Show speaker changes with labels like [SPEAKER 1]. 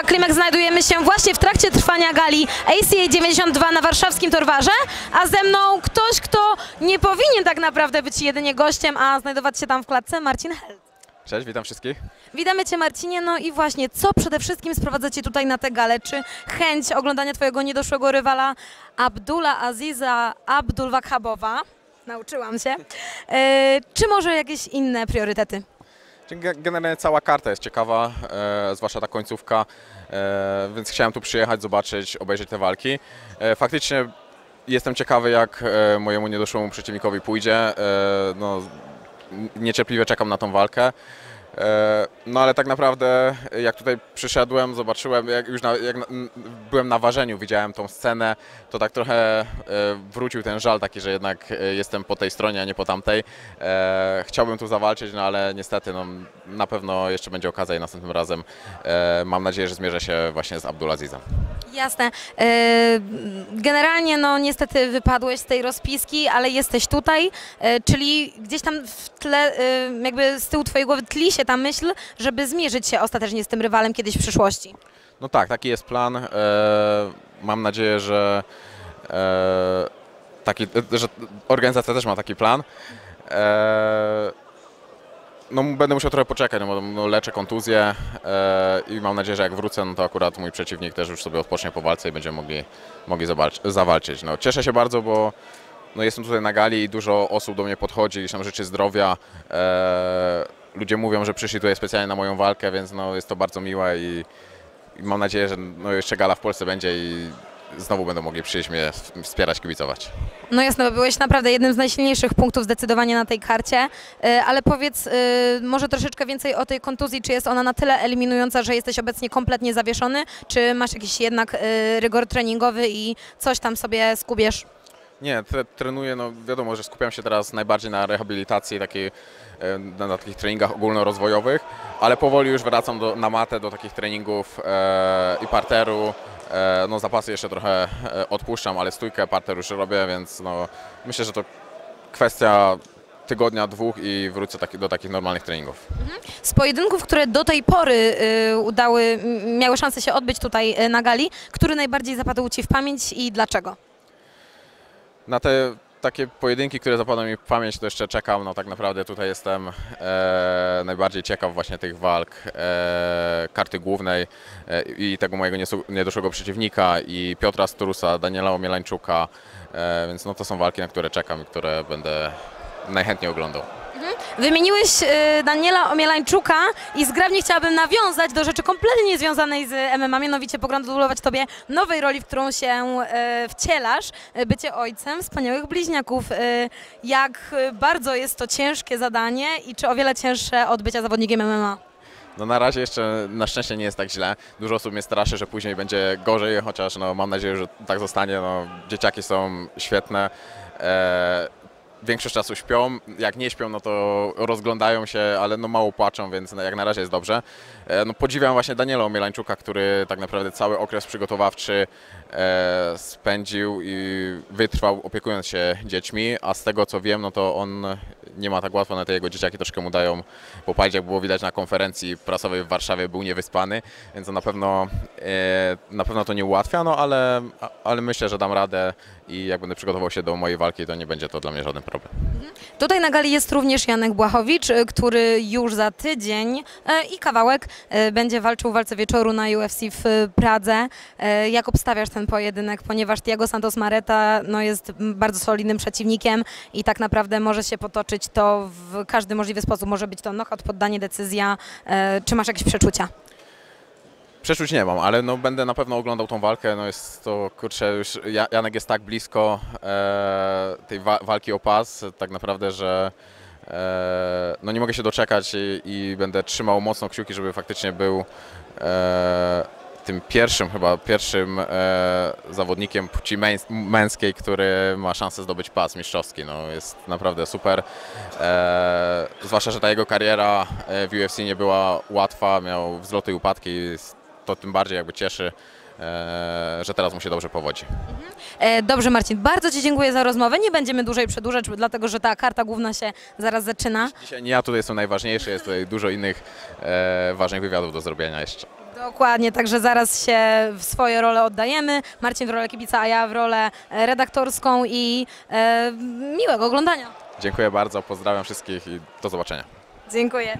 [SPEAKER 1] Abdullah Klimek znajdujemy się właśnie w trakcie trwania gali ACA 92 na warszawskim Torwarze, a ze mną ktoś, kto nie powinien tak naprawdę być jedynie gościem, a znajdować się tam w klatce, Marcin Held.
[SPEAKER 2] Cześć, witam wszystkich.
[SPEAKER 1] Witamy Cię Marcinie, no i właśnie, co przede wszystkim sprowadza Cię tutaj na tę galę? Czy chęć oglądania Twojego niedoszłego rywala Abdullah Aziza Abdul Wakhabowa? Nauczyłam się. E, czy może jakieś inne priorytety?
[SPEAKER 2] Generalnie cała karta jest ciekawa, e, zwłaszcza ta końcówka, e, więc chciałem tu przyjechać, zobaczyć, obejrzeć te walki. E, faktycznie jestem ciekawy, jak e, mojemu niedoszłemu przeciwnikowi pójdzie. E, no, niecierpliwie czekam na tą walkę. E, No ale tak naprawdę jak tutaj przyszedłem, zobaczyłem, jak już na, jak byłem na ważeniu, widziałem tą scenę, to tak trochę e, wrócił ten żal taki, że jednak e, jestem po tej stronie, a nie po tamtej. Chciałbym tu zawalczyć, no ale niestety no, na pewno jeszcze będzie okazja i następnym razem mam nadzieję, że zmierzę się właśnie z Abdulazizem.
[SPEAKER 1] Jasne. Generalnie, no niestety wypadłeś z tej rozpiski, ale jesteś tutaj, czyli gdzieś tam w tle, jakby z tyłu twojej głowy tli się ta myśl, żeby zmierzyć się ostatecznie z tym rywalem kiedyś w przyszłości.
[SPEAKER 2] No tak, taki jest plan. E, mam nadzieję, że, e, taki, że organizacja też ma taki plan. E, no, będę musiał trochę poczekać, no, no, leczę kontuzję i mam nadzieję, że jak wrócę, no to akurat mój przeciwnik też już sobie odpocznie po walce i będziemy mogli, mogli zawalcz, zawalczyć. No, cieszę się bardzo, bo no, jestem tutaj na gali i dużo osób do mnie podchodzi, gdzieś tam życzy zdrowia. Ludzie mówią, że przyszli tutaj specjalnie na moją walkę, więc no, jest to bardzo miłe i, i mam nadzieję, że no, jeszcze gala w Polsce będzie i znowu będą mogli przyjść mnie wspierać, kibicować.
[SPEAKER 1] No jasne, bo byłeś naprawdę jednym z najsilniejszych punktów zdecydowanie na tej karcie, e, ale powiedz e, może troszeczkę więcej o tej kontuzji, czy jest ona na tyle eliminująca, że jesteś obecnie kompletnie zawieszony, czy masz jakiś jednak e, rygor treningowy i coś tam sobie skubiesz?
[SPEAKER 2] Nie, tre, trenuję, no wiadomo, że skupiam się teraz najbardziej na rehabilitacji, takiej, e, na, na takich treningach ogólnorozwojowych, ale powoli już wracam do, na matę do takich treningów e, i parteru. E, no zapasy jeszcze trochę e, odpuszczam, ale stójkę, parter już robię, więc no myślę, że to kwestia tygodnia, dwóch i wrócę taki, do takich normalnych treningów.
[SPEAKER 1] Z pojedynków, które do tej pory y, udały, miały szansę się odbyć tutaj y, na gali, który najbardziej zapadł Ci w pamięć i dlaczego?
[SPEAKER 2] Na te takie pojedynki, które zapadną mi w pamięć, to jeszcze czekam. No tak naprawdę tutaj jestem e, najbardziej ciekaw właśnie tych walk e, karty głównej e, i tego mojego niedoszłego przeciwnika i Piotra Strusa, Daniela Omielańczuka, e, więc no to są walki, na które czekam i które będę najchętniej oglądał.
[SPEAKER 1] Wymieniłeś y, Daniela Omielańczuka i zgrabnie chciałabym nawiązać do rzeczy kompletnie niezwiązanej z MMA, mianowicie pogratulować Tobie nowej roli, w którą się y, wcielasz, y, bycie ojcem wspaniałych bliźniaków. Jak bardzo jest to ciężkie zadanie i czy o wiele cięższe od bycia zawodnikiem MMA?
[SPEAKER 2] No na razie jeszcze na szczęście nie jest tak źle. Dużo osób mnie straszy, że później będzie gorzej, chociaż no, mam nadzieję, że tak zostanie. No, dzieciaki są świetne. E, większość czasu śpią. Jak nie śpią, no to rozglądają się, ale no mało płaczą, więc jak na razie jest dobrze. E, no podziwiam właśnie Daniela Omielańczuka, który tak naprawdę cały okres przygotowawczy spędził i wytrwał opiekując się dziećmi, a z tego co wiem, no to on nie ma tak łatwo, na te jego dzieciaki troszkę mu dają popalić, jak było widać na konferencji prasowej w Warszawie, był niewyspany, więc na pewno, e, na pewno to nie ułatwia, no ale, ale myślę, że dam radę i jak będę przygotował się do mojej walki, to nie będzie to dla mnie żaden problem.
[SPEAKER 1] Tutaj na gali jest również Janek Błachowicz, y, który już za tydzień e, i kawałek e, będzie walczył w walce wieczoru na UFC w Pradze. E, Jak obstawiasz ten pojedynek, ponieważ Thiago Santos Mareta no, jest bardzo solidnym przeciwnikiem i tak naprawdę może się potoczyć to w każdy możliwy sposób. Może być to knockout, poddanie, decyzja. E, Czy masz jakieś przeczucia?
[SPEAKER 2] Przeczuć nie mam, ale no będę na pewno oglądał tą walkę. No jest to, kurczę, już Ja- Janek jest tak blisko e, tej wa- walki o pas, tak naprawdę, że e, no nie mogę się doczekać i, i będę trzymał mocno kciuki, żeby faktycznie był e, tym pierwszym, chyba pierwszym e, zawodnikiem płci męs- męskiej, który ma szansę zdobyć pas mistrzowski. No, jest naprawdę super. E, zwłaszcza, że ta jego kariera e, w UFC nie była łatwa, miał wzloty i upadki. To tym bardziej jakby cieszy, e, że teraz mu się dobrze powodzi.
[SPEAKER 1] E, Dobrze, Marcin, bardzo Ci dziękuję za rozmowę. Nie będziemy dłużej przedłużać, dlatego że ta karta główna się zaraz zaczyna.
[SPEAKER 2] Dzisiaj nie ja tutaj jestem najważniejszy, jest tutaj dużo innych e, ważnych wywiadów do zrobienia jeszcze.
[SPEAKER 1] Dokładnie, także zaraz się w swoje role oddajemy. Marcin w rolę kibica, a ja w rolę e, redaktorską i e, miłego oglądania.
[SPEAKER 2] Dziękuję bardzo, pozdrawiam wszystkich i do zobaczenia.
[SPEAKER 1] Dziękuję.